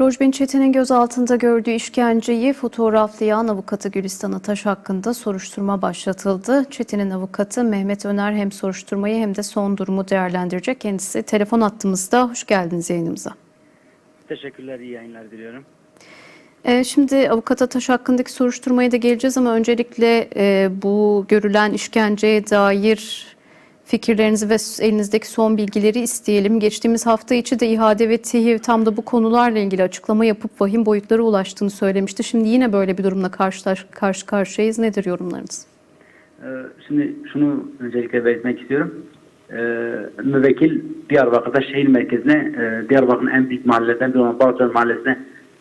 Rojbin Çetin'in gözaltında gördüğü işkenceyi fotoğraflayan avukatı Gülistan Ataş hakkında soruşturma başlatıldı. Çetin'in avukatı Mehmet Öner hem soruşturmayı hem de son durumu değerlendirecek. Kendisi telefon attığımızda hoş geldiniz yayınımıza. Teşekkürler, iyi yayınlar diliyorum. Ee, Şimdi avukat Ataş hakkındaki soruşturmaya da geleceğiz ama öncelikle e, bu görülen işkenceye dair fikirlerinizi ve elinizdeki son bilgileri isteyelim. Geçtiğimiz hafta içi de İHA'de ve TİHİ tam da bu konularla ilgili açıklama yapıp vahim boyutlara ulaştığını söylemişti. Şimdi yine böyle bir durumla karşılaş, karşı karşıyayız. Nedir yorumlarınız? Ee, Şimdi şunu öncelikle belirtmek istiyorum. Ee, müvekkil Diyarbakır'da şehir merkezine, e, Diyarbakır'ın en büyük mahallelerden biri olan Bağcan Mahallesi'ne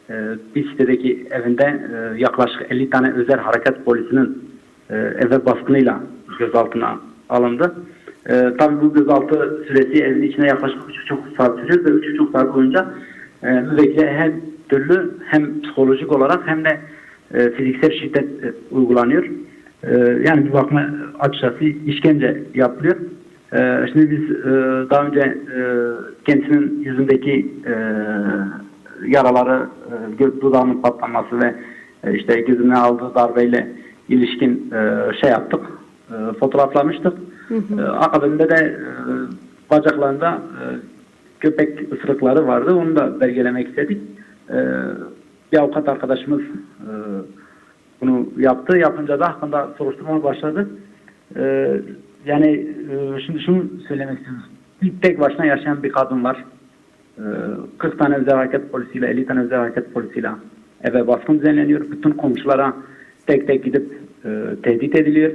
e, bir sitedeki evinde e, yaklaşık 50 tane özel harekat polisinin e, eve baskınıyla gözaltına alındı. E, tabii bu gözaltı süresi evin içine yaklaşık 3,5 saat sürüyor ve 3,5 saat boyunca e, müvekkile hem türlü hem psikolojik olarak hem de e, fiziksel şiddet e, uygulanıyor. E, yani bir bakma açıkçası işkence yapılıyor. E, şimdi biz e, daha önce e, kendisinin yüzündeki e, yaraları, e, dudağının patlaması ve e, işte gözüne aldığı darbeyle ilişkin e, şey yaptık, e, fotoğraflamıştık. E, akabinde de e, bacaklarında e, köpek ısırıkları vardı. Onu da belgelemek istedik. Bir avukat arkadaşımız bunu yaptı. Yapınca da hakkında soruşturma başladı. Yani şimdi şunu söylemek istiyorum. Tek başına yaşayan bir kadın var. E, 40 tane özel hareket polisiyle, 50 tane özel hareket polisiyle eve baskın düzenleniyor. Bütün komşulara tek tek gidip tehdit ediliyor.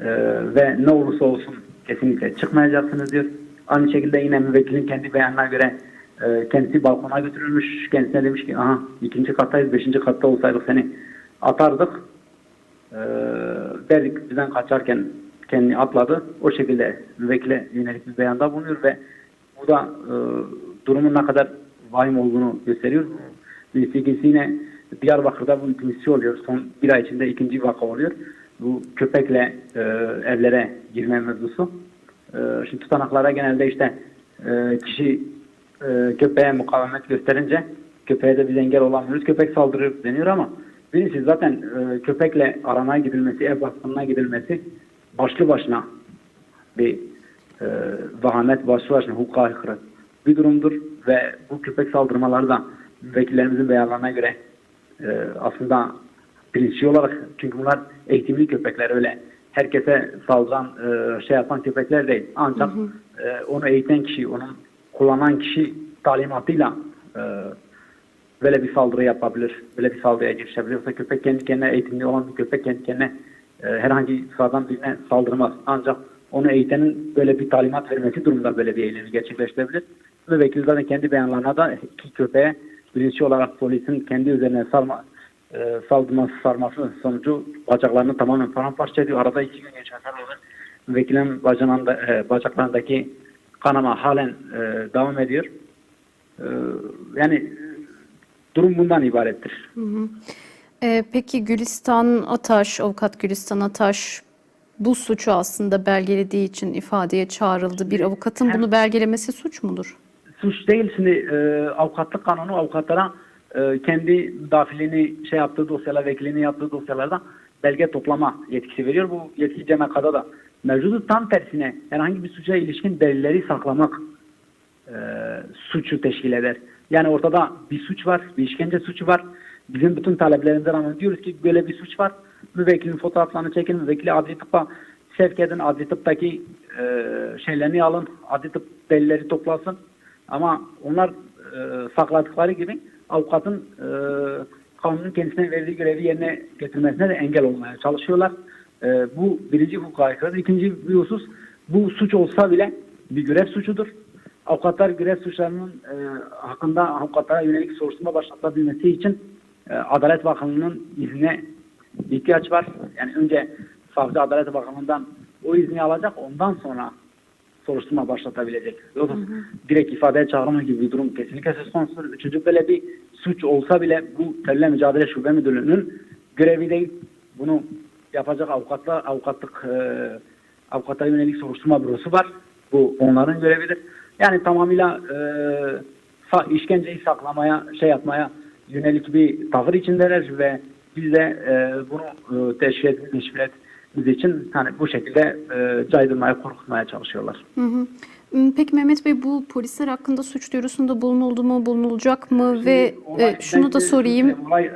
Ee, ve ne olursa olsun kesinlikle çıkmayacaksınız diyor. Aynı şekilde yine müvekkilin kendi beyanına göre e, kendisi balkona götürülmüş. Kendisine demiş ki aha ikinci kattayız, beşinci katta olsaydık seni atardık. Ee, derdik bizden kaçarken kendini atladı. O şekilde müvekkile yönelik bir beyanda bulunuyor ve bu da e, durumun ne kadar vahim olduğunu gösteriyor. İkisi yine Diyarbakır'da bu ikincisi oluyor. Son bir ay içinde ikinci vaka oluyor bu köpekle e, evlere girme mevzusu. E, şimdi tutanaklara genelde işte e, kişi e, köpeğe mukavemet gösterince köpeğe de biz engel olamıyoruz. Köpek saldırıyor deniyor ama birincisi zaten e, köpekle aramaya gidilmesi, ev baskınına gidilmesi başlı başına bir e, vahamet, başlı başına hukuka aykırı bir durumdur ve bu köpek saldırmaları da vekillerimizin beyanlarına göre e, aslında bilinçli olarak çünkü bunlar eğitimli köpekler öyle herkese saldıran e, şey yapan köpekler değil. Ancak E, onu eğiten kişi, onun kullanan kişi talimatıyla e, böyle bir saldırı yapabilir, böyle bir saldırıya girişebilir. Yoksa köpek kendi kendine eğitimli olan bir köpek kendi kendine e, herhangi sıradan birine saldırmaz. Ancak onu eğitenin böyle bir talimat vermesi durumunda böyle bir eylemi gerçekleştirebilir. Ve vekil zaten kendi beyanlarına da iki köpeğe bilinçli olarak polisin kendi üzerine sarma, e, saldırması sarması sonucu bacaklarını tamamen paramparça ediyor. Arada iki gün geçen sonra vekilin bacağında, e, bacaklarındaki kanama halen e, devam ediyor. E, yani e, durum bundan ibarettir. Ee, peki Gülistan Ataş, avukat Gülistan Ataş bu suçu aslında belgelediği için ifadeye çağrıldı. Bir avukatın bunu belgelemesi suç mudur? Suç değil şimdi e, avukatlık kanunu avukatlara e, kendi müdafilini şey yaptığı dosyalar, vekilini yaptığı dosyalarda belge toplama yetkisi veriyor. Bu yetki CMK'da da mevcudu. Tam tersine herhangi bir suça ilişkin delilleri saklamak e, suçu teşkil eder. Yani ortada bir suç var, bir işkence suçu var. Bizim bütün taleplerimize rağmen diyoruz ki böyle bir suç var. Müvekkilin fotoğraflarını çekin, müvekkili adli tıbba sevk edin, adli tıptaki e, şeylerini alın, adli tıp delilleri toplasın. Ama onlar e, sakladıkları gibi avukatın e, kanunun kendisine verdiği görevi yerine getirmesine de engel olmaya çalışıyorlar. E, bu birinci hukuka aykırıdır. İkinci bir husus, bu suç olsa bile bir görev suçudur. Avukatlar görev suçlarının e, hakkında avukatlara yönelik soruşturma başlatabilmesi için e, Adalet Bakanlığı'nın iznine ihtiyaç var. Yani önce savcı Adalet Bakanlığı'ndan o izni alacak, ondan sonra soruşturma başlatabilecek. Yoksa direkt ifadeye çağırma gibi bir durum kesinlikle söz konusudur. Üçüncü böyle bir suç olsa bile bu terörle mücadele şube müdürlüğünün görevi değil. Bunu yapacak avukatlar, avukatlık e, avukata yönelik soruşturma bürosu var. Bu onların görevidir. Yani tamamıyla e, sa- işkenceyi saklamaya, şey yapmaya yönelik bir tavır içindeler ve biz de e, bunu e, teşvik teşvik etmemiz için hani bu şekilde e, caydırmaya, korkutmaya çalışıyorlar. Hı hı. Hmm, Peki Mehmet Bey bu polisler hakkında suç duyurusunda bulunuldu mu, bulunulacak mı ve Olay e, şunu da sorayım. Olay e,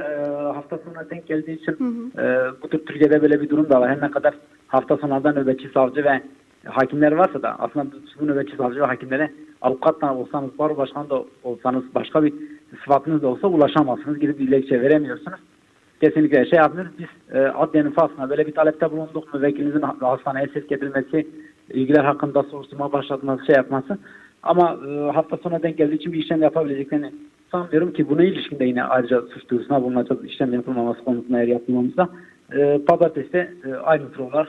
hafta sonuna denk geldiği için e, bu tür Türkiye'de böyle bir durum da var. Her ne kadar hafta sonunda nöbetçi savcı ve hakimler varsa da aslında bu nöbetçi savcı ve hakimlere avukat da olsanız, baro başkanı da olsanız, başka bir sıfatınız da olsa ulaşamazsınız. Gidip dilekçe veremiyorsunuz. Kesinlikle şey yapmıyoruz. Biz e, adliyenin fasına böyle bir talepte bulunduk. Müvekkilinizin ha- hastaneye sevk edilmesi, ilgiler hakkında soruşturma başlatması, şey yapması. Ama e, hafta sonuna denk geldiği için bir işlem yapabileceklerini sanmıyorum ki buna ilişkin de yine ayrıca suç duyurusuna bulunacak işlem yapılmaması konusunda eğer yapılmamızda e, pazartesi e, ayrıntılı olarak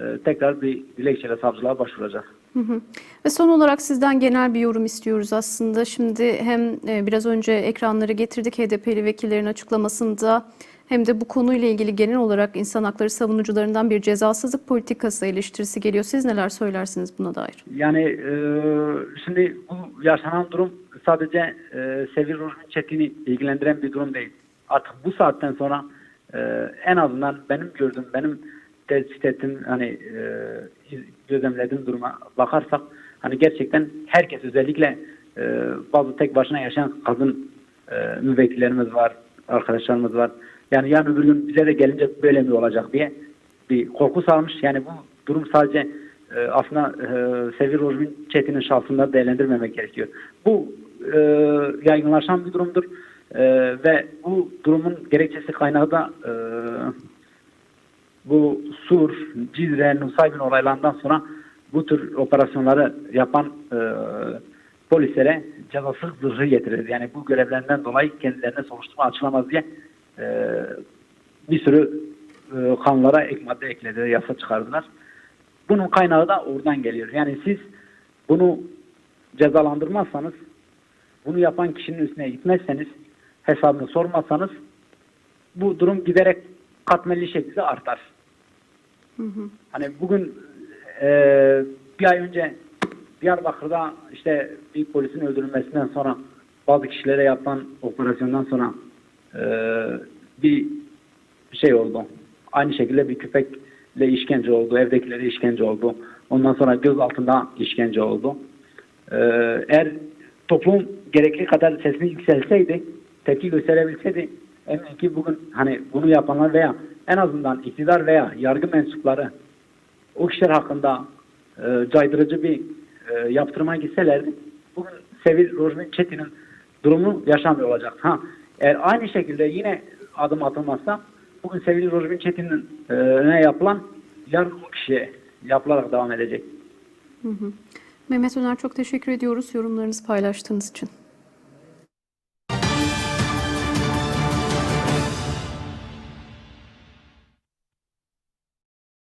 e, tekrar bir dilekçeyle savcılığa başvuracağız. Hı hı. Ve son olarak sizden genel bir yorum istiyoruz aslında. Şimdi hem e, biraz önce ekranlara getirdik HDP'li vekillerin açıklamasında hem de bu konuyla ilgili genel olarak insan hakları savunucularından bir cezasızlık politikası eleştirisi geliyor. Siz neler söylersiniz buna dair? Yani e, şimdi bu yaşanan durum sadece e, Sevil Ruhun Çetin'i ilgilendiren bir durum değil. Artık bu saatten sonra e, en azından benim gördüğüm, benim tespit ettiğim, hani e, gözlemlediğim duruma bakarsak hani gerçekten herkes özellikle e, bazı tek başına yaşayan kadın e, müvekkillerimiz var, arkadaşlarımız var. Yani yarın öbür gün bize de gelince böyle mi olacak diye bir korku salmış. Yani bu durum sadece e, aslında e, Sevil Rojbin Çetin'in şahsında değerlendirmemek gerekiyor. Bu e, yaygınlaşan bir durumdur. E, ve bu durumun gerekçesi kaynağı da e, bu Sur, Cizre, Nusaybin olaylarından sonra bu tür operasyonları yapan e, polislere cezasız zırhı getirir. Yani bu görevlerinden dolayı kendilerine soruşturma açılamaz diye e, bir sürü e, kanunlara ek madde eklediler, yasa çıkardılar. Bunun kaynağı da oradan geliyor. Yani siz bunu cezalandırmazsanız, bunu yapan kişinin üstüne gitmezseniz, hesabını sormazsanız bu durum giderek katmerli şekilde artar. Hani bugün e, bir ay önce Diyarbakır'da işte bir polisin öldürülmesinden sonra bazı kişilere yapılan operasyondan sonra e, bir şey oldu. Aynı şekilde bir köpekle işkence oldu. Evdekilere işkence oldu. Ondan sonra gözaltında işkence oldu. Ee, eğer toplum gerekli kadar sesini yükseltseydi, tepki gösterebilseydi eminim ki bugün hani bunu yapanlar veya en azından iktidar veya yargı mensupları o kişiler hakkında e, caydırıcı bir e, yaptırıma gitselerdi bugün Sevil Rojbin Çetin'in durumu yaşamıyor olacak. Ha, eğer aynı şekilde yine adım atılmazsa bugün Sevil Rojbin Çetin'in e, ne yapılan yarın o kişiye yapılarak devam edecek. Mehmet Öner çok teşekkür ediyoruz yorumlarınızı paylaştığınız için.